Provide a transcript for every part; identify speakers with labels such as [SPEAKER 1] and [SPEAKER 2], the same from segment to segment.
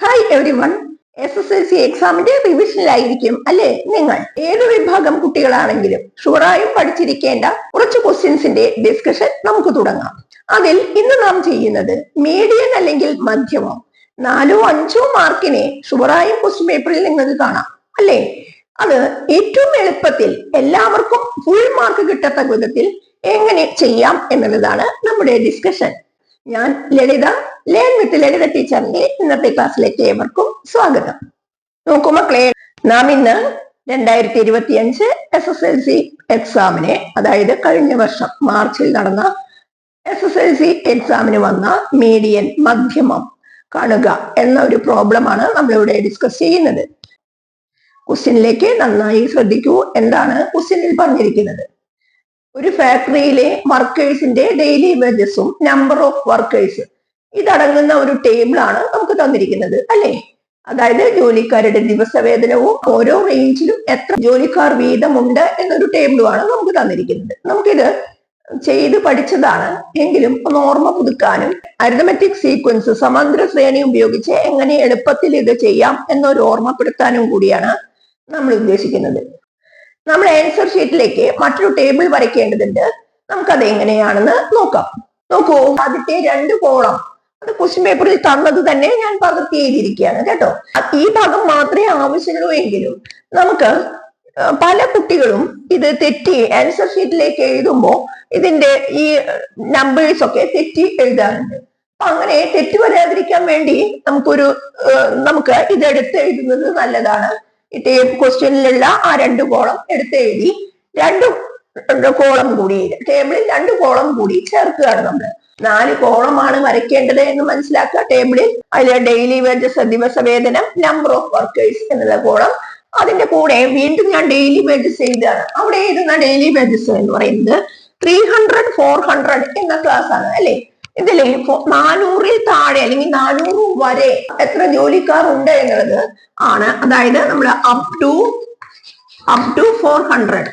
[SPEAKER 1] Hi everyone S S L C എക്സാമിന്റെ റിവിഷനിലായിരിക്കും അല്ലെ? നിങ്ങൾ ഏത് വിഭാഗം കുട്ടികളാണെങ്കിലും ഷുവറായും പഠിച്ചിരിക്കേണ്ട കുറച്ച് ക്വസ്റ്റ്യൻസിന്റെ ഡിസ്കഷൻ നമുക്ക് തുടങ്ങാം. അതിൽ ഇന്ന് നാം ചെയ്യുന്നത് മീഡിയൻ അല്ലെങ്കിൽ മധ്യമം? നാലോ അഞ്ചോ മാർക്കിനെ ഷുവറായും ക്വസ്റ്റ്യൻ പേപ്പറിൽ നിങ്ങൾക്ക് കാണാം അല്ലേ? അത് ഏറ്റവും എളുപ്പത്തിൽ എല്ലാവർക്കും ഫുൾ മാർക്ക് കിട്ടത്തക്ക വിധത്തിൽ എങ്ങനെ ചെയ്യാം എന്നുള്ളതാണ് നമ്മുടെ ഡിസ്കഷൻ ഞാൻ ലളിത ലേൺ വിത്ത് ലളിത ടീച്ചറിന്റെ ഇന്നത്തെ ക്ലാസ്സിലേക്ക് ഏവർക്കും സ്വാഗതം. നോക്കൂ മക്കളെ നാം ഇന്ന് രണ്ടായിരത്തി ഇരുപത്തി അഞ്ച് എസ് എസ് എൽ സി എക്സാമിനെ അതായത് കഴിഞ്ഞ വർഷം മാർച്ചിൽ നടന്ന എസ് എസ് എൽ സി എക്സാമിന് വന്ന മീഡിയൻ മധ്യമം കാണുക എന്ന ഒരു പ്രോബ്ലമാണ് നമ്മളിവിടെ ഡിസ്കസ് ചെയ്യുന്നത്. ക്വസ്റ്റ്യനിലേക്ക് നന്നായി ശ്രദ്ധിക്കൂ. എന്താണ് ക്വസ്റ്റ്യനിൽ പറഞ്ഞിരിക്കുന്നത്? ഒരു ഫാക്ടറിയിലെ വർക്കേഴ്സിന്റെ ഡെയിലി വേജസും നമ്പർ ഓഫ് വർക്കേഴ്സ് ഇതടങ്ങുന്ന ഒരു ടേബിൾ ആണ് നമുക്ക് തന്നിരിക്കുന്നത് അല്ലേ? അതായത് ജോലിക്കാരുടെ ദിവസവേതനവും ഓരോ റേഞ്ചിലും എത്ര ജോലിക്കാർ വീതമുണ്ട് എന്നൊരു ടേബിളുമാണ് നമുക്ക് തന്നിരിക്കുന്നത്. നമുക്കിത് ചെയ്ത് പഠിച്ചതാണ്. എങ്കിലും ഒന്ന് ഓർമ്മ പുതുക്കാനും അരിതമെറ്റിക് സീക്വൻസ് സമാന്തര ശ്രേണി ഉപയോഗിച്ച് എങ്ങനെ എളുപ്പത്തിൽ ഇത് ചെയ്യാം എന്നൊരു ഓർമ്മപ്പെടുത്താനും കൂടിയാണ് നമ്മൾ ഉദ്ദേശിക്കുന്നത്. നമ്മൾ ആൻസർ ഷീറ്റിലേക്ക് മറ്റൊരു ടേബിൾ വരയ്ക്കേണ്ടതുണ്ട്. നമുക്കത് എങ്ങനെയാണെന്ന് നോക്കാം. നോക്കൂ ആദ്യത്തെ രണ്ട് കോളം അത് ക്വസ്റ്റ്യൻ പേപ്പറിൽ തന്നത് തന്നെ ഞാൻ പകർത്തി എഴുതിയിരിക്കുകയാണ് കേട്ടോ. ഈ ഭാഗം മാത്രമേ ആവശ്യമുള്ളൂ എങ്കിലും നമുക്ക് പല കുട്ടികളും ഇത് തെറ്റി ആൻസർ ഷീറ്റിലേക്ക് എഴുതുമ്പോൾ ഇതിന്റെ ഈ നമ്പേഴ്സ് ഒക്കെ തെറ്റി എഴുതാറുണ്ട്. അപ്പൊ അങ്ങനെ തെറ്റ് വരാതിരിക്കാൻ വേണ്ടി നമുക്കൊരു നമുക്ക് ഇതെടുത്ത് എഴുതുന്നത് നല്ലതാണ്. ഈ ക്വസ്റ്റ്യനിലുള്ള ആ രണ്ട് കോളം എടുത്ത് എഴുതി രണ്ട് കോളം കൂടി ടേബിളിൽ രണ്ട് കോളം കൂടി ചേർക്കുകയാണ് നമ്മൾ. നാല് കോളമാണ് വരയ്ക്കേണ്ടത് എന്ന് മനസ്സിലാക്കുക. ടേബിളിൽ അതിൽ ഡെയിലി വേജസ് ദിവസ വേതനം നമ്പർ ഓഫ് വർക്കേഴ്സ് എന്നുള്ള കോളം അതിന്റെ കൂടെ വീണ്ടും ഞാൻ ഡെയിലി വേജസ് എഴുതുകയാണ്. അവിടെ എഴുതുന്ന ഡെയിലി വേജസ് എന്ന് പറയുന്നത് ത്രീ ഹൺഡ്രഡ് ഫോർ ഹൺഡ്രഡ് എന്ന ക്ലാസ് ആണ് അല്ലെ? ഇതിൽ നാനൂറിൽ താഴെ അല്ലെങ്കിൽ നാനൂറ് വരെ എത്ര ജോലിക്കാർ ഉണ്ട് എന്നുള്ളത് ആണ്. അതായത് നമ്മൾ up to up to four hundred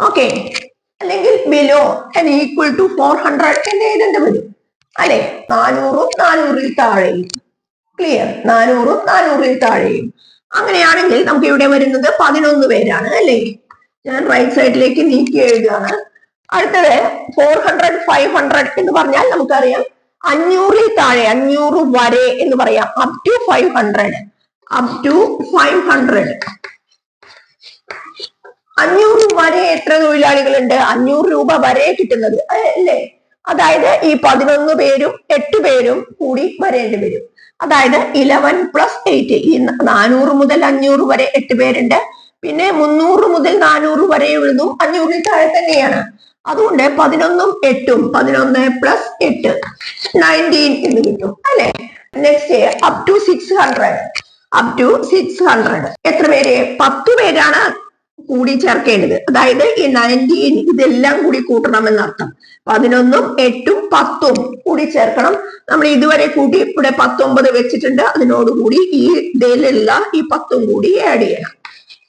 [SPEAKER 1] okay അല്ലെങ്കിൽ below and equal to four hundred എന്ന് എഴുതേണ്ടി വരും. അല്ലെ? നാനൂറും നാനൂറിൽ താഴെയും. ക്ലിയർ നാനൂറും നാനൂറിൽ താഴെയും. അങ്ങനെയാണെങ്കിൽ നമുക്ക് ഇവിടെ വരുന്നത് പതിനൊന്ന് പേരാണ് അല്ലെ? ഞാൻ റൈറ്റ് സൈഡിലേക്ക് നീക്കി എഴുതുകയാണ്. അടുത്തത് ഫോർ ഹൺഡ്രഡ് ഫൈവ് ഹൺഡ്രഡ് എന്ന് പറഞ്ഞാൽ നമുക്കറിയാം അഞ്ഞൂറിൽ താഴെ അഞ്ഞൂറ് വരെ എന്ന് പറയാം. Up to five hundred up to five hundred അഞ്ഞൂറ് വരെ എത്ര തൊഴിലാളികളുണ്ട്? അഞ്ഞൂറ് രൂപ വരെ കിട്ടുന്നത്. അല്ലേ? അതായത് ഈ പതിനൊന്ന് പേരും എട്ട് പേരും കൂടി വരേണ്ടി വരും. അതായത് ഇലവൻ പ്ലസ് എയ്റ്റ് ഈ നാനൂറ് മുതൽ അഞ്ഞൂറ് വരെ എട്ട് പേരുണ്ട്. പിന്നെ മുന്നൂറ് മുതൽ നാനൂറ് വരെ ഉള്ളതും അഞ്ഞൂറിൽ താഴെ തന്നെയാണ്. അതുകൊണ്ട് പതിനൊന്നും എട്ടും പതിനൊന്ന് പ്ലസ് എട്ട്. നയന്റീൻ എന്ന് കിട്ടും അല്ലെ? Next up to six hundred up to six hundred എത്ര പേര്? പത്ത് പേരാണ് കൂടി ചേർക്കേണ്ടത്. അതായത് ഈ നയന്റീൻ ഇതെല്ലാം കൂടി കൂട്ടണം എന്നർത്ഥം പതിനൊന്നും എട്ടും പത്തും കൂടി ചേർക്കണം. നമ്മൾ ഇതുവരെ കൂട്ടി ഇവിടെ പത്തൊമ്പത് വെച്ചിട്ടുണ്ട്. അതിനോടുകൂടി ഈ ഇതിലുള്ള ഈ പത്തും കൂടി ആഡ് ചെയ്യണം.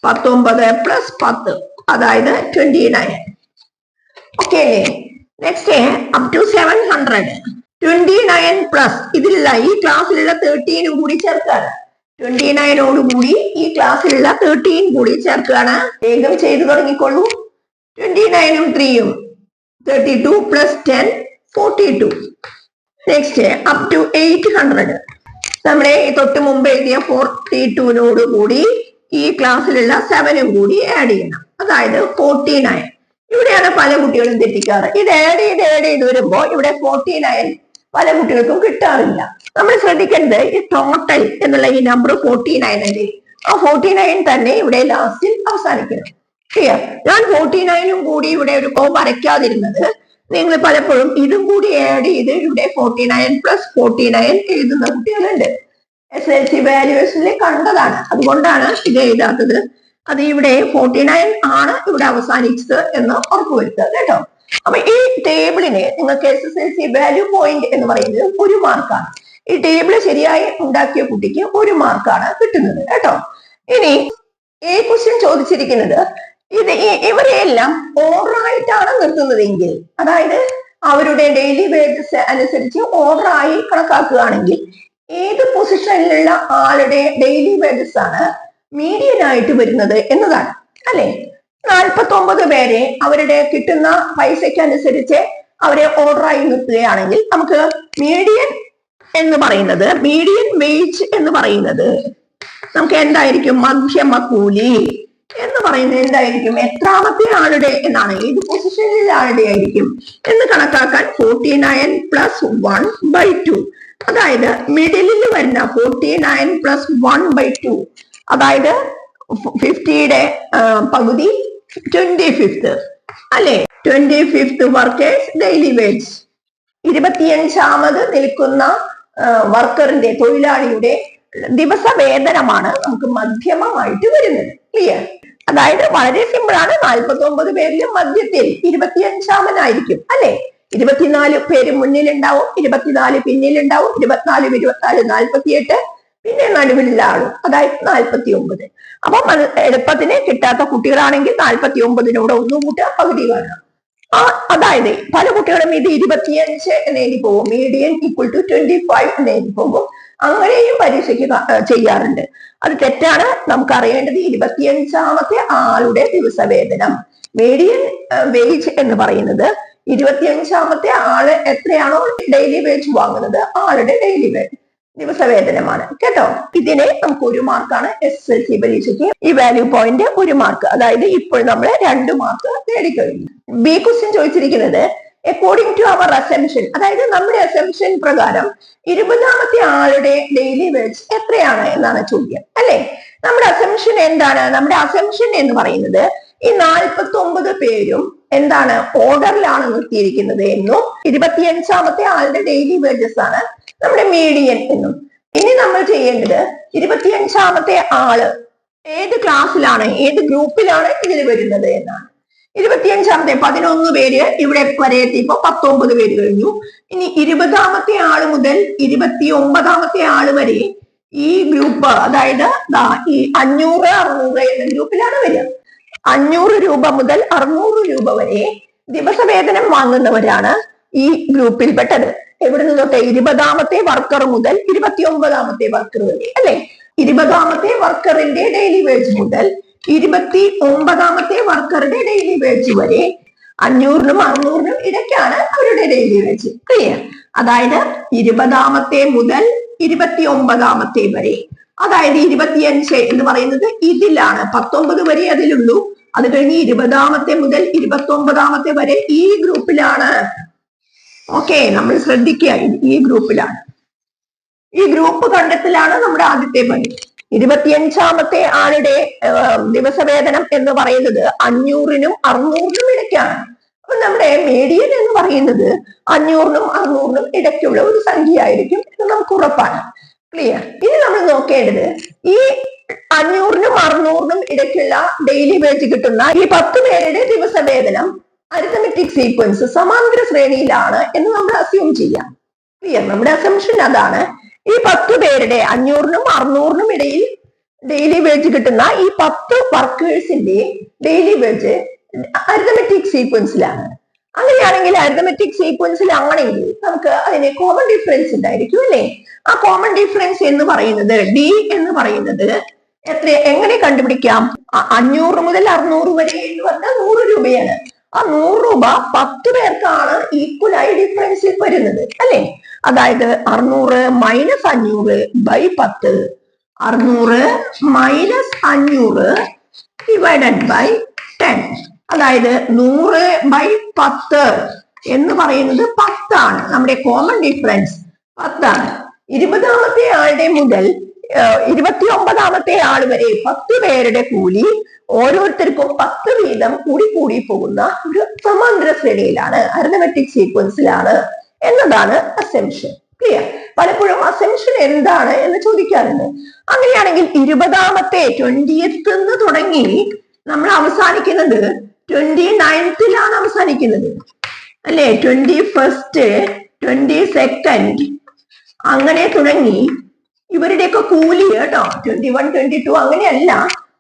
[SPEAKER 1] പത്തൊമ്പത് പ്ലസ് പത്ത് അതായത് ട്വന്റി നയൻ ഓക്കെ അല്ലേ next up to seven hundred twenty nine plus ഇതിലുള്ള ഈ ക്ലാസ്സിലുള്ള തേർട്ടീനും കൂടി ചേർക്കാണ്. ട്വന്റി നയനോട് കൂടി ഈ ക്ലാസ്സിലുള്ള തേർട്ടീൻ കൂടി ചേർക്കുകയാണ് വേഗം ചെയ്തു തുടങ്ങിക്കൊള്ളൂ ട്വന്റി നയനും ത്രീയും thirty two plus ten forty two next up to eight hundred നമ്മുടെ തൊട്ട് മുമ്പ് എഴുതിയ ഫോർട്ടി ടുവിനോട് കൂടി ഈ ക്ലാസ്സിലുള്ള സെവനും കൂടി ആഡ് ചെയ്യണം. അതായത് ഫോർട്ടി നയൻ ഇവിടെയാണ് പല കുട്ടികളും തെറ്റിക്കാറ്. ഇത് ആഡ് ചെയ്ത് ഏഡ് ചെയ്ത് വരുമ്പോ ഇവിടെ ഫോർട്ടി നയൻ പല കുട്ടികൾക്കും കിട്ടാറില്ല. നമ്മൾ ശ്രദ്ധിക്കേണ്ടത് ഈ ടോട്ടൽ എന്നുള്ള ഈ നമ്പർ ഫോർട്ടി നയൻ അല്ലേ? ആ ഫോർട്ടി നയൻ തന്നെ ഇവിടെ ലാസ്റ്റിൽ അവസാനിക്കണം. ക്ലിയർ ഞാൻ ഫോർട്ടി നയനും കൂടി ഇവിടെ ഒരു കോ വരയ്ക്കാതിരുന്നത് നിങ്ങൾ പലപ്പോഴും ഇതും കൂടി ആഡ് ചെയ്ത് ഇവിടെ forty nine plus forty nine എഴുതുന്ന കുട്ടികളുണ്ട്. എസ് എൽ സി വാല്യുവേഷനിൽ കണ്ടതാണ്. അതുകൊണ്ടാണ് ഇത് എഴുതാത്തത്. അത് ഇവിടെ ഫോർട്ടി നയൻ ആണ് ഇവിടെ അവസാനിച്ചത് എന്ന് ഉറപ്പുവരുത്തുക കേട്ടോ. അപ്പൊ ഈ ടേബിളിനെ നിങ്ങൾക്ക് S S L C value point എന്ന് പറയുന്നത് ഒരു മാർക്കാണ് ഈ ടേബിൾ ശരിയായി ഉണ്ടാക്കിയ കുട്ടിക്ക് ഒരു മാർക്കാണ് കിട്ടുന്നത് കേട്ടോ. ഇനി ഈ ക്വസ്റ്റ്യൻ ചോദിച്ചിരിക്കുന്നത് ഇത് ഇവരെയെല്ലാം ഓർഡറായിട്ടാണ് നിർത്തുന്നതെങ്കിൽ അതായത് അവരുടെ ഡെയിലി വേജസ് അനുസരിച്ച് ഓർഡറായി കണക്കാക്കുകയാണെങ്കിൽ ഏത് പൊസിഷനിലുള്ള ആളുടെ ഡെയിലി വേജസ് ആണ് മീഡിയൻ ആയിട്ട് വരുന്നത് എന്നതാണ് അല്ലെ? നാൽപ്പത്തി പേരെ അവരുടെ കിട്ടുന്ന പൈസയ്ക്ക് അനുസരിച്ച് അവരെ ഓർഡറായി നിർത്തുകയാണെങ്കിൽ നമുക്ക് മീഡിയൻ എന്ന് പറയുന്നത് മീഡിയൻ വേജ് എന്ന് പറയുന്നത് നമുക്ക് എന്തായിരിക്കും? മധ്യമ കൂലി എന്ന് പറയുന്നത് എന്തായിരിക്കും? എത്രാമത്തെ ആളുടെ എന്നാണ് ഏത് പൊസിഷനിലെ ആളുടെ ആയിരിക്കും? എന്ന് കണക്കാക്കാൻ forty nine plus one by two അതായത് മിഡിലിൽ വരുന്ന forty nine plus one by two അതായത് ഫിഫ്റ്റിയുടെ പകുതി ട്വന്റി ഫിഫ്ത്ത് അല്ലെ? Twenty fifth workers daily wage ഇരുപത്തിയഞ്ചാമത് നിൽക്കുന്ന വർക്കറിന്റെ തൊഴിലാളിയുടെ ദിവസ വേതനമാണ് നമുക്ക് മധ്യമമായിട്ട് വരുന്നത്. ക്ലിയർ അതായത് വളരെ സിമ്പിൾ ആണ്. നാൽപ്പത്തി ഒമ്പത് പേരിലും മധ്യത്തിൽ ഇരുപത്തിയഞ്ചാമനായിരിക്കും. അല്ലെ? ഇരുപത്തിനാല് പേര് മുന്നിലുണ്ടാവും ഇരുപത്തിനാല് പിന്നിലുണ്ടാവും ഇരുപത്തിനാലും ഇരുപത്തിനാല് നാൽപ്പത്തിയെട്ട് പിന്നെ നടുവിലുള്ള ആളും. അതായത് നാൽപ്പത്തി ഒമ്പത് അപ്പം എളുപ്പത്തിന് കിട്ടാത്ത കുട്ടികളാണെങ്കിൽ നാൽപ്പത്തി ഒമ്പതിനോട് ഒന്നും കൂട്ടുക പകുതി കാണാം ആ അതായത് പല കുട്ടികളും ഇത് ഇരുപത്തിയഞ്ച് നേടി പോകും. Median equal to twenty five നേടി പോകും. അങ്ങനെയും പരീക്ഷയ്ക്ക് ചെയ്യാറുണ്ട്. അത് തെറ്റാണ്. നമുക്ക് അറിയേണ്ടത് ഇരുപത്തിയഞ്ചാമത്തെ ആളുടെ ദിവസവേതനം. മീഡിയൻ വേജ് എന്ന് പറയുന്നത് ഇരുപത്തിയഞ്ചാമത്തെ ആൾ എത്രയാണോ ഡെയിലി വേജ് വാങ്ങുന്നത്? ആളുടെ ഡെയിലി വേജ് ദിവസവേതനമാണ്. കേട്ടോ? ഇതിനെ നമുക്ക് ഒരു മാർക്കാണ് എസ് എൽ സി പരീക്ഷയ്ക്ക് ഈ വാല്യൂ പോയിന്റ് ഒരു മാർക്ക്. അതായത് ഇപ്പോൾ നമ്മൾ രണ്ട് മാർക്ക് നേടിക്കഴിഞ്ഞു. ബി ക്വസ്റ്റ്യൻ ചോദിച്ചിരിക്കുന്നത് അക്കോർഡിംഗ് ടു അവർ അസംഷൻ അതായത് നമ്മുടെ അസംഷൻ പ്രകാരം ഇരുപതാമത്തെ ആളുടെ ഡെയിലി വേജ് എത്രയാണ് എന്നാണ് ചോദ്യം. അല്ലെ? നമ്മുടെ അസംഷൻ എന്താണ്? നമ്മുടെ അസംഷൻ എന്ന് പറയുന്നത് ഈ നാൽപ്പത്തി ഒമ്പത് പേരും എന്താണ് ഓർഡറിലാണ് നിർത്തിയിരിക്കുന്നത് എന്നും ഇരുപത്തിയഞ്ചാമത്തെ ആളുടെ ഡെയിലി വേജസ് ആണ് നമ്മുടെ മീഡിയൻ എന്നും. ഇനി നമ്മൾ ചെയ്യേണ്ടത് ഇരുപത്തിയഞ്ചാമത്തെ ആൾ ഏത് ക്ലാസ്സിലാണ് ഏത് ഗ്രൂപ്പിലാണ് ഇതിൽ വരുന്നത് എന്നാണ്. ഇരുപത്തിയഞ്ചാമത്തെ പതിനൊന്ന് പേര് ഇവിടെ വരെ എത്തിയപ്പോ പത്തൊമ്പത് പേര് കഴിഞ്ഞു. ഇനി ഇരുപതാമത്തെ ആൾ മുതൽ ഇരുപത്തി ഒമ്പതാമത്തെ ആൾ വരെ ഈ ഗ്രൂപ്പ് അതായത് ഈ അഞ്ഞൂറ് അറുന്നൂറ് എന്ന ഗ്രൂപ്പിലാണ് വരിക. അഞ്ഞൂറ് രൂപ മുതൽ അറുന്നൂറ് രൂപ വരെ ദിവസവേതനം വാങ്ങുന്നവരാണ് ഈ ഗ്രൂപ്പിൽപ്പെട്ടത്. എവിടുന്ന് തൊട്ട് ഇരുപതാമത്തെ വർക്കർ മുതൽ ഇരുപത്തി ഒമ്പതാമത്തെ വർക്കർ വരെ അല്ലെ? ഇരുപതാമത്തെ വർക്കറിന്റെ ഡെയിലി വേജ് മുതൽ ഇരുപത്തി ഒമ്പതാമത്തെ വർക്കറുടെ ഡെയിലി വേജ് വരെ അഞ്ഞൂറിനും അറുന്നൂറിനും ഇടയ്ക്കാണ് അവരുടെ ഡെയിലി വേജ് ക്ലിയർ അതായത് ഇരുപതാമത്തെ മുതൽ ഇരുപത്തി ഒമ്പതാമത്തെ വരെ. അതായത് ഇരുപത്തിയഞ്ച് എന്ന് പറയുന്നത് ഇതിലാണ്. പത്തൊമ്പത് വരെ അതിലുള്ളൂ. അത് കഴിഞ്ഞ് ഇരുപതാമത്തെ മുതൽ ഇരുപത്തി ഒമ്പതാമത്തെ വരെ ഈ ഗ്രൂപ്പിലാണ് ഓക്കെ നമ്മൾ ശ്രദ്ധിക്കുക ഈ ഗ്രൂപ്പിലാണ്. ഈ ഗ്രൂപ്പ് കണ്ടെത്തലാണ് നമ്മുടെ ആദ്യത്തെ പണി ഇരുപത്തിയഞ്ചാമത്തെ ആളുടെ ദിവസവേതനം എന്ന് പറയുന്നത് അഞ്ഞൂറിനും അറുന്നൂറിനും ഇടയ്ക്കാണ്. അപ്പൊ നമ്മുടെ മീഡിയൻ എന്ന് പറയുന്നത് അഞ്ഞൂറിനും അറുന്നൂറിനും ഇടയ്ക്കുള്ള ഒരു സംഖ്യ ആയിരിക്കും എന്ന് നമുക്ക് ഉറപ്പാണ്. ക്ലിയർ ഇനി നമ്മൾ നോക്കേണ്ടത് ഈ അഞ്ഞൂറിനും അറുന്നൂറിനും ഇടയ്ക്കുള്ള ഡെയിലി വേജ് കിട്ടുന്ന ഈ പത്ത് പേരുടെ ദിവസവേതനം അരിതമെറ്റിക് സീക്വൻസ് സമാന്തര ശ്രേണിയിലാണ് എന്ന് നമ്മൾ അസ്യൂം ചെയ്യാം. ക്ലിയർ നമ്മുടെ അസംഷൻ അതാണ്. ഈ പത്ത് പേരുടെ അഞ്ഞൂറിനും അറുന്നൂറിനും ഇടയിൽ ഡെയിലി വേജ് കിട്ടുന്ന ഈ പത്ത് വർക്കേഴ്സിന്റെ ഡെയിലി വേജ് അരിതമെറ്റിക് സീക്വൻസിലാണ് അങ്ങനെയാണെങ്കിൽ അരിതമെറ്റിക് സീക്വൻസിൽ ആണെങ്കിൽ നമുക്ക് അതിന് കോമൺ ഡിഫറൻസ് ഉണ്ടായിരിക്കും അല്ലേ? ആ കോമൺ ഡിഫറൻസ് എന്ന് പറയുന്നത് ഡി എന്ന് പറയുന്നത് എത്ര എങ്ങനെ കണ്ടുപിടിക്കാം? അഞ്ഞൂറ് മുതൽ അറുന്നൂറ് വരെ എന്ന് പറഞ്ഞാൽ നൂറ് രൂപയാണ്. ആ നൂറ് രൂപ പത്ത് പേർക്കാണ് ഈക്വൽ ആയി ഡിഫറൻസ് വരുന്നത് അല്ലെ? അതായത് അറുന്നൂറ് മൈനസ് അഞ്ഞൂറ് ബൈ പത്ത് അറുന്നൂറ് മൈനസ് അഞ്ഞൂറ് ഡിവൈഡഡ് ബൈ ടെൻ അതായത് നൂറ് ബൈ പത്ത് എന്ന് പറയുന്നത് പത്താണ്. നമ്മുടെ കോമൺ ഡിഫറൻസ് പത്താണ്. ഇരുപതാമത്തെ ആളുടെ മുതൽ ഇരുപത്തി ഒമ്പതാമത്തെ ആൾ വരെ പത്ത് പേരുടെ കൂലി ഓരോരുത്തർക്കും പത്ത് വീതം കൂടി കൂടി പോകുന്ന ഒരു സമാന്തര ശ്രേണിയിലാണ് അരനമെറ്റിക് സീക്വൻസിലാണ് എന്നതാണ് അസെൻഷൻ ക്ലിയർ പലപ്പോഴും അസെൻഷൻ എന്താണ് എന്ന് ചോദിക്കാറുണ്ട്. അങ്ങനെയാണെങ്കിൽ ഇരുപതാമത്തെ ട്വന്റിയത്ത് നിന്ന് തുടങ്ങി നമ്മൾ അവസാനിക്കുന്നത് ട്വന്റി നയൻത്തിലാണ് അവസാനിക്കുന്നത്. അല്ലെ? ട്വന്റി ഫസ്റ്റ് ട്വന്റി സെക്കൻഡ് അങ്ങനെ തുടങ്ങി ഇവരുടെയൊക്കെ കൂലി കേട്ടോ. ട്വന്റി വൺ ട്വന്റി ടു അങ്ങനെയല്ല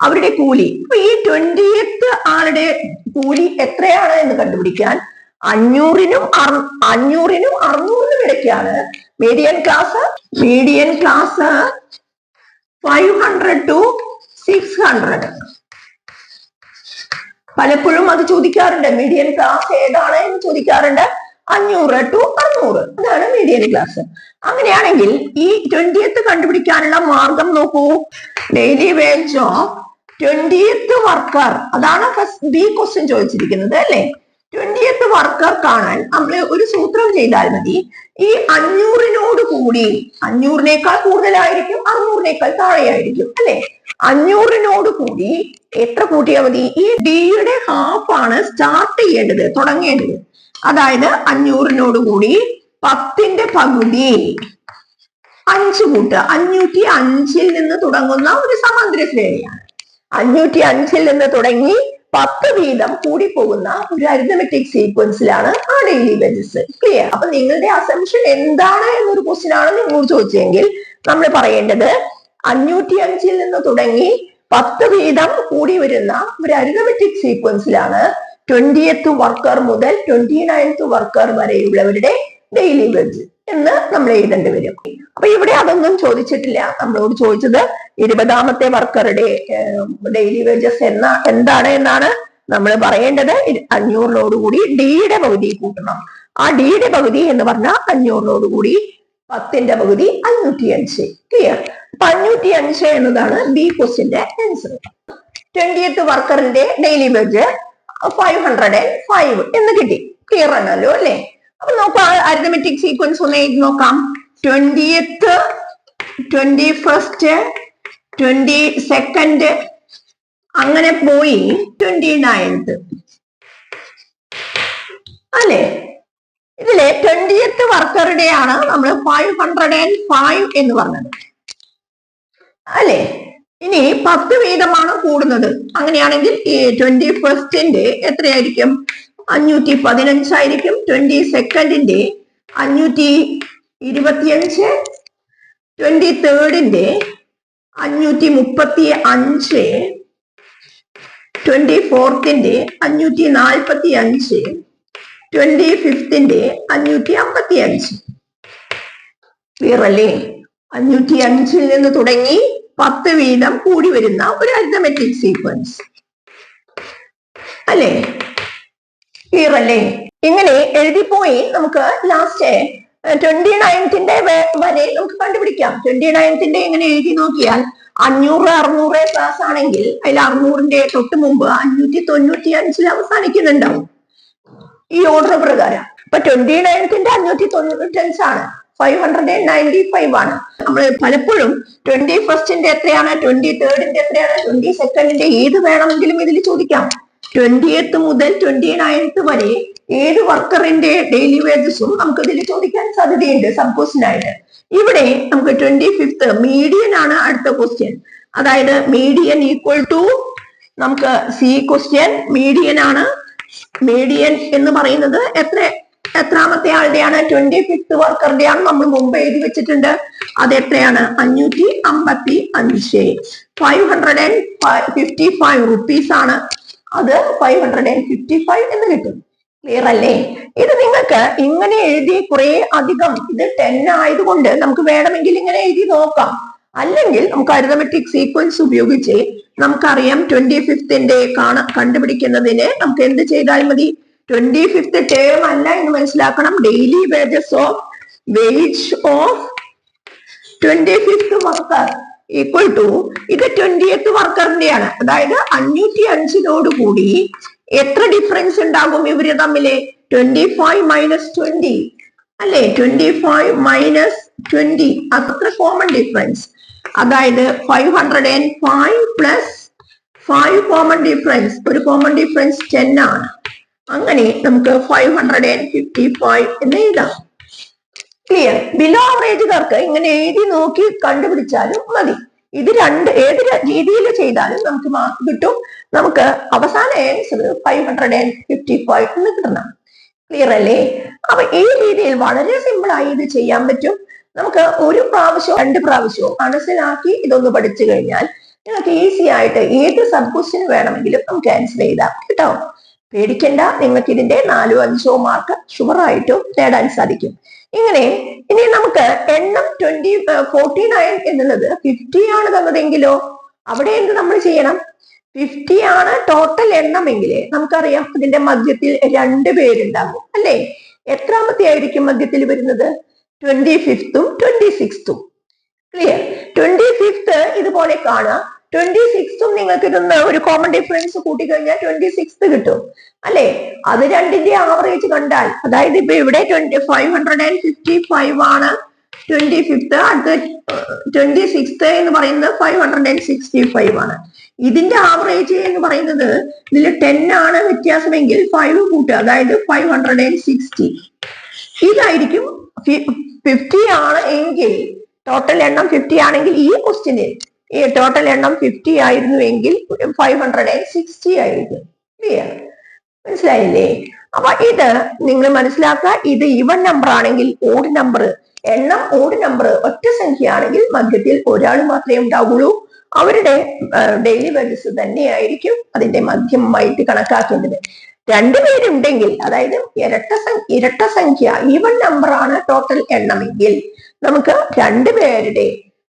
[SPEAKER 1] അവരുടെ കൂലി. അപ്പൊ ഈ ട്വന്റിയത്ത് ആളുടെ കൂലി എത്രയാണ് എന്ന് കണ്ടുപിടിക്കാൻ അഞ്ഞൂറിനും അഞ്ഞൂറിനും അറുന്നൂറിനും ഇടയ്ക്കാണ് median class median class five hundred to six hundred പലപ്പോഴും അത് ചോദിക്കാറുണ്ട് മീഡിയൻ ക്ലാസ് ഏതാണ് എന്ന് ചോദിക്കാറുണ്ട്. അഞ്ഞൂറ് ടു അറുന്നൂറ്. അതാണ് മീഡിയൻ ക്ലാസ് അങ്ങനെയാണെങ്കിൽ ഈ ട്വന്റിയത്ത് കണ്ടുപിടിക്കാനുള്ള മാർഗം നോക്കൂ. Daily wage of twentieth worker അതാണ് ഫസ്റ്റ് ബി ക്വസ്റ്റ്യൻ ചോദിച്ചിരിക്കുന്നത് അല്ലേ? ട്വന്റിയത്ത് വർക്കർ കാണാൻ നമ്മൾ ഒരു സൂത്രം ചെയ്താൽ മതി. ഈ അഞ്ഞൂറിനോട് കൂടി അഞ്ഞൂറിനേക്കാൾ കൂടുതലായിരിക്കും അറുന്നൂറിനേക്കാൾ താഴെയായിരിക്കും അല്ലെ? അഞ്ഞൂറിനോട് കൂടി എത്ര കൂട്ടിയാൽ മതി? ഈ ഡിയുടെ ഹാഫ് ആണ് സ്റ്റാർട്ട് ചെയ്യേണ്ടത് തുടങ്ങേണ്ടത്. അതായത് അഞ്ഞൂറിനോട് കൂടി പത്തിന്റെ പകുതി. അഞ്ച് കൂട്ടുക അഞ്ഞൂറ്റി അഞ്ചിൽ നിന്ന് തുടങ്ങുന്ന ഒരു സമാന്തര ശ്രേണിയാണ്. അഞ്ഞൂറ്റി അഞ്ചിൽ നിന്ന് തുടങ്ങി പത്ത് വീതം കൂടി പോകുന്ന ഒരു അരിതമെറ്റിക് സീക്വൻസിലാണ് ആ ഡെയിലി വേജസ് ക്ലിയർ അപ്പൊ നിങ്ങളുടെ അസംഷൻ എന്താണ് എന്നൊരു ക്വസ്റ്റ്യൻ ആണ് നിങ്ങൾ ചോദിച്ചെങ്കിൽ നമ്മൾ പറയേണ്ടത് അഞ്ഞൂറ്റി അഞ്ചിൽ നിന്ന് തുടങ്ങി പത്ത് വീതം കൂടി വരുന്ന ഒരു അരിതമെറ്റിക് സീക്വൻസിലാണ് ട്വന്റിയത്ത് വർക്കർ മുതൽ ട്വന്റി നയൻത്ത് വർക്കർ വരെയുള്ളവരുടെ ഡെയിലി വേജ് എന്ന് നമ്മൾ എഴുതേണ്ടി വരും. അപ്പൊ ഇവിടെ അതൊന്നും ചോദിച്ചിട്ടില്ല. നമ്മളോട് ചോദിച്ചത് ഇരുപതാമത്തെ വർക്കറുടെ ഡെയിലി വേജസ് എന്ന എന്താണ് എന്നാണ് നമ്മൾ പറയേണ്ടത്. അഞ്ഞൂറിനോടുകൂടി ഡിയുടെ പകുതി കൂട്ടണം. ആ ഡിയുടെ പകുതി എന്ന് പറഞ്ഞാൽ അഞ്ഞൂറിനോടുകൂടി പത്തിന്റെ പകുതി അഞ്ഞൂറ്റി അഞ്ച് ക്ലിയർ അപ്പൊ അഞ്ഞൂറ്റി അഞ്ച് എന്നതാണ് ബി ക്വസ്റ്റിന്റെ answer twentieth വർക്കറിന്റെ daily wage five hundred and five എന്ന് കിട്ടി. ക്ലിയർ ആണല്ലോ അല്ലെ? അപ്പൊ നോക്കാം അരിതമെറ്റിക് സീക്വൻസ് ഒന്ന് എഴുതി നോക്കാം. Twentieth twenty first twenty second അങ്ങനെ പോയി ട്വന്റി നയൻത്ത് അല്ലെ? ഇതിലെ ട്വന്റിയത്ത് വർക്കറുടെയാണ് നമ്മൾ ഫൈവ് ഹൺഡ്രഡ് ആൻഡ് ഫൈവ് എന്ന് പറഞ്ഞത്. അല്ലെ? ഇനി പത്ത് വീതമാണ് കൂടുന്നത്. അങ്ങനെയാണെങ്കിൽ ട്വന്റി ഫസ്റ്റിന്റെ എത്രയായിരിക്കും? അഞ്ഞൂറ്റി പതിനഞ്ചായിരിക്കും ട്വന്റി സെക്കൻഡിന്റെ അഞ്ഞൂറ്റി ഇരുപത്തിയഞ്ച് ട്വന്റി തേർഡിന്റെ അഞ്ഞൂറ്റി മുപ്പത്തി അഞ്ച് ട്വന്റി ഫോർത്തിന്റെ അഞ്ഞൂറ്റി നാൽപ്പത്തി അഞ്ച് ട്വന്റി ഫിഫ്തിന്റെ അഞ്ഞൂറ്റി അമ്പത്തി അഞ്ച് ക്ലിയർ അല്ലേ? അഞ്ഞൂറ്റി അഞ്ചിൽ നിന്ന് തുടങ്ങി പത്ത് വീതം കൂടി വരുന്ന ഒരു അരിതമെറ്റിക് സീക്വൻസ് അല്ലേ? ക്ലിയർ അല്ലേ? ഇങ്ങനെ എഴുതിപ്പോയി നമുക്ക് ലാസ്റ്റ് ട്വന്റി നയൻത്തിന്റെ വരെ നമുക്ക് കണ്ടുപിടിക്കാം. ട്വന്റി നയൻത്തിന്റെ ഇങ്ങനെ എഴുതി നോക്കിയാൽ അഞ്ഞൂറ് അറുന്നൂറ് ക്ലാസ് ആണെങ്കിൽ അതിൽ അറുന്നൂറിന്റെ തൊട്ട് മുമ്പ് അഞ്ഞൂറ്റി തൊണ്ണൂറ്റി അഞ്ചിൽ അവസാനിക്കുന്നുണ്ടാവും. ഈ ഓർഡർ പ്രകാരം. ഇപ്പൊ ട്വന്റി നയൻത്തിന്റെ അഞ്ഞൂറ്റി തൊണ്ണൂറ്റി അഞ്ചാണ് five hundred and ninety five ആണ്. നമ്മൾ പലപ്പോഴും ട്വന്റി ഫസ്റ്റിന്റെ എത്രയാണ് ട്വന്റി തേർഡിന്റെ എത്രയാണ് ട്വന്റി സെക്കൻഡിന്റെ ഏത് വേണമെങ്കിലും ഇതിൽ ചോദിക്കാം. ട്വന്റിയത്ത് മുതൽ ട്വന്റി നയൻത്ത് വരെ ഏത് വർക്കറിന്റെ ഡെയിലി വേജസും നമുക്ക് ഇതിൽ ചോദിക്കാൻ സാധ്യതയുണ്ട് സബ് ഇവിടെ നമുക്ക് ട്വന്റി ഫിഫ്ത്ത് മീഡിയൻ ആണ് അടുത്ത ക്വസ്റ്റ്യൻ അതായത് മീഡിയൻ ഈക്വൽ ടു നമുക്ക് സി ക്വസ്റ്റ്യൻ മീഡിയൻ ആണ്. മീഡിയൻ എന്ന് പറയുന്നത് എത്ര? എത്രാമത്തെ ആളുടെയാണ് ട്വന്റി ഫിഫ്ത്ത് വർക്കറുടെയാണ് നമ്മൾ മുമ്പ് എഴുതി വെച്ചിട്ടുണ്ട്. അത് എത്രയാണ്? അഞ്ഞൂറ്റി അമ്പത്തി അഞ്ച് five hundred and fifty five rupees ആണ്. അത് five hundred and fifty five എന്ന് കിട്ടും. ക്ലിയർ അല്ലേ? ഇത് നിങ്ങൾക്ക് ഇങ്ങനെ എഴുതി കുറെ അധികം ഇത് ടെൻ ആയതുകൊണ്ട് നമുക്ക് വേണമെങ്കിൽ ഇങ്ങനെ എഴുതി നോക്കാം. അല്ലെങ്കിൽ നമുക്ക് അരിതമെട്രിക് സീക്വൻസ് ഉപയോഗിച്ച് നമുക്കറിയാം ട്വന്റി ഫിഫ്തിന്റെ കാണ കണ്ടുപിടിക്കുന്നതിന് നമുക്ക് എന്ത് ചെയ്താൽ മതി? ട്വന്റി ഫിഫ്ത്ത് ടേം അല്ല എന്ന് മനസ്സിലാക്കണം. Daily wages of wage of twenty fifth worker equal to ഇത് ട്വന്റിയത്ത് വർക്കറിന്റെയാണ് അതായത് അഞ്ഞൂറ്റി അഞ്ചിനോട് കൂടി എത്ര ഡിഫറൻസ് ഉണ്ടാകും ഇവർ തമ്മിൽ? ട്വന്റി ഫൈവ് മൈനസ് ട്വന്റി അല്ലെ? ട്വന്റി ഫൈവ് മൈനസ് ട്വന്റി അത്ര കോമൺ ഡിഫറൻസ് അതായത് five hundred and five plus five common difference ഒരു കോമൺ ഡിഫറൻസ് ടെൻ ആണ്. അങ്ങനെ നമുക്ക് five hundred and fifty five എന്ന് എഴുതാം. ക്ലിയർ ബിലോ ആവറേജുകാർക്ക് ഇങ്ങനെ എഴുതി നോക്കി കണ്ടുപിടിച്ചാലും മതി. ഇത് രണ്ട് ഏത് രീതിയിൽ ചെയ്താലും നമുക്ക് മാർക്ക് കിട്ടും. നമുക്ക് അവസാന answer five hundred and fifty five എന്ന് കിട്ടണം. ക്ലിയർ അല്ലേ? അപ്പൊ ഈ രീതിയിൽ വളരെ സിമ്പിൾ ആയി ഇത് ചെയ്യാൻ പറ്റും. നമുക്ക് ഒരു പ്രാവശ്യവും രണ്ട് പ്രാവശ്യവും മനസ്സിലാക്കി ഇതൊന്ന് പഠിച്ചു കഴിഞ്ഞാൽ നിങ്ങൾക്ക് ഈസി ആയിട്ട് ഏത് സബ് ക്വസ്റ്റ്യൻ വേണമെങ്കിലും നമുക്ക് ആൻസർ ചെയ്താൽ കേട്ടോ? പേടിക്കണ്ട. നിങ്ങൾക്ക് ഇതിന്റെ നാലോ അഞ്ചോ മാർക്ക് ഷുവറായിട്ടും നേടാൻ സാധിക്കും. ഇങ്ങനെ ഇനി നമുക്ക് എണ്ണം ട്വന്റി ഫോർട്ടി നയൻ എന്നുള്ളത് ഫിഫ്റ്റി ആണ് തന്നതെങ്കിലോ അവിടെ എന്ത് നമ്മൾ ചെയ്യണം? ഫിഫ്റ്റി ആണ് ടോട്ടൽ എണ്ണമെങ്കിൽ നമുക്കറിയാം ഇതിന്റെ മധ്യത്തിൽ രണ്ട് പേരുണ്ടാകും അല്ലേ? എത്രാമത്തെ ആയിരിക്കും മധ്യത്തിൽ വരുന്നത്? ട്വന്റി ഫിഫ്ത്തും ട്വന്റി സിക്സ്തും ക്ലിയർ ട്വന്റി ഫിഫ്ത്ത് ഇതുപോലെ കാണാം ട്വന്റി സിക്സും നിങ്ങൾക്ക് ഇതൊന്ന് ഒരു കോമൺ ഡിഫറൻസ് കൂട്ടിക്കഴിഞ്ഞാൽ ട്വന്റി സിക്സ് കിട്ടും. അല്ലെ? അത് രണ്ടിന്റെ ആവറേജ് കണ്ടാൽ അതായത് ഇപ്പൊ ഇവിടെ twenty five hundred and fifty five ആണ് ട്വന്റി ഫിഫ്ത്ത് അടുത്ത ട്വന്റി സിക്സ്ത് എന്ന് പറയുന്നത് five hundred and sixty five ആണ്. ഇതിന്റെ ആവറേജ് എന്ന് പറയുന്നത് ഇതിൽ ടെൻ ആണ് വ്യത്യാസമെങ്കിൽ ഫൈവ് കൂട്ടുക അതായത് ഫൈവ് ഹൺഡ്രഡ് ആൻഡ് സിക്സ്റ്റി ഇതായിരിക്കും ഫിഫ്റ്റി ആണ് എങ്കിൽ ടോട്ടൽ എണ്ണം ഫിഫ്റ്റി ആണെങ്കിൽ ഈ ക്വസ്റ്റ്യനിൽ ഈ ടോട്ടൽ എണ്ണം ഫിഫ്റ്റി ആയിരുന്നു എങ്കിൽ ഫൈവ് ഹൺഡ്രഡ് ആൻഡ് സിക്സ്റ്റി ആയിരിക്കും. ക്ലിയർ മനസ്സിലായില്ലേ? അപ്പൊ ഇത് നിങ്ങൾ മനസ്സിലാക്കുക ഇത് ഇവൻ നമ്പർ ആണെങ്കിൽ ഓഡ് നമ്പർ എണ്ണം ഓഡ് നമ്പർ ഒറ്റ സംഖ്യ ആണെങ്കിൽ മധ്യത്തിൽ ഒരാൾ മാത്രമേ ഉണ്ടാവുള്ളൂ. അവരുടെ ഡെയിലി വേജസ് തന്നെയായിരിക്കും അതിന്റെ മധ്യമായിട്ട് കണക്കാക്കേണ്ടത്. രണ്ടുപേരുണ്ടെങ്കിൽ അതായത് ഇരട്ട ഇരട്ട സംഖ്യ ഈവൻ നമ്പർ ആണ് ടോട്ടൽ എണ്ണമെങ്കിൽ നമുക്ക് രണ്ടുപേരുടെ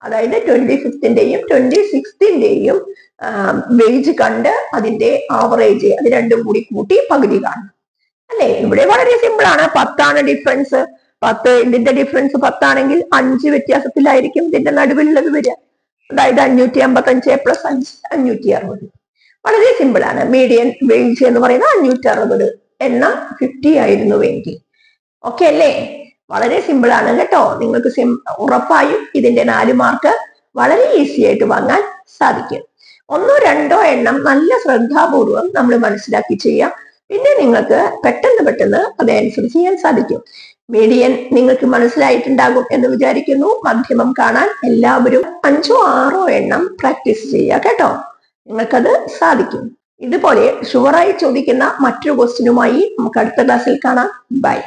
[SPEAKER 1] അതായത് ട്വന്റി ഫിഫ്തിന്റെയും ട്വന്റി സിക്സ്തിന്റെയും വേജ് കണ്ട് അതിന്റെ ആവറേജ് അത് രണ്ടും കൂടി കൂട്ടി പകുതി കാണും. അല്ലെ? ഇവിടെ വളരെ സിമ്പിൾ ആണ്. പത്താണ് ഡിഫറൻസ് പത്ത് ഇതിന്റെ ഡിഫറൻസ് പത്താണെങ്കിൽ അഞ്ച് വ്യത്യാസത്തിലായിരിക്കും ഇതിന്റെ നടുവിലുള്ളത് വരിക. അതായത് അഞ്ഞൂറ്റി അമ്പത്തി അഞ്ച് പ്ലസ് അഞ്ച് അഞ്ഞൂറ്റി അറുപത് വളരെ സിമ്പിൾ ആണ്. മീഡിയൻ വേജ് എന്ന് പറയുന്നത് അഞ്ഞൂറ്റി അറുപത് എണ്ണ ഫിഫ്റ്റി ആയിരുന്നു വേണ്ടി. ഓക്കെ അല്ലേ? വളരെ സിമ്പിൾ ആണ് കേട്ടോ. നിങ്ങൾക്ക് സിം ഉറപ്പായും ഇതിന്റെ നാല് മാർക്ക് വളരെ ഈസി ആയിട്ട് വാങ്ങാൻ സാധിക്കും. ഒന്നോ രണ്ടോ എണ്ണം നല്ല ശ്രദ്ധാപൂർവം നമ്മൾ മനസ്സിലാക്കി ചെയ്യാം. പിന്നെ നിങ്ങൾക്ക് പെട്ടെന്ന് പെട്ടെന്ന് അത് ആൻസർ ചെയ്യാൻ സാധിക്കും. മീഡിയൻ നിങ്ങൾക്ക് മനസ്സിലായിട്ടുണ്ടാകും എന്ന് വിചാരിക്കുന്നു. മധ്യമം കാണാൻ എല്ലാവരും അഞ്ചോ ആറോ എണ്ണം പ്രാക്ടീസ് ചെയ്യുക കേട്ടോ. നിങ്ങൾക്കത് സാധിക്കും. ഇതുപോലെ ഷുവറായി ചോദിക്കുന്ന മറ്റൊരു ക്വസ്റ്റിനുമായി നമുക്ക് അടുത്ത ക്ലാസ്സിൽ കാണാം. ബൈ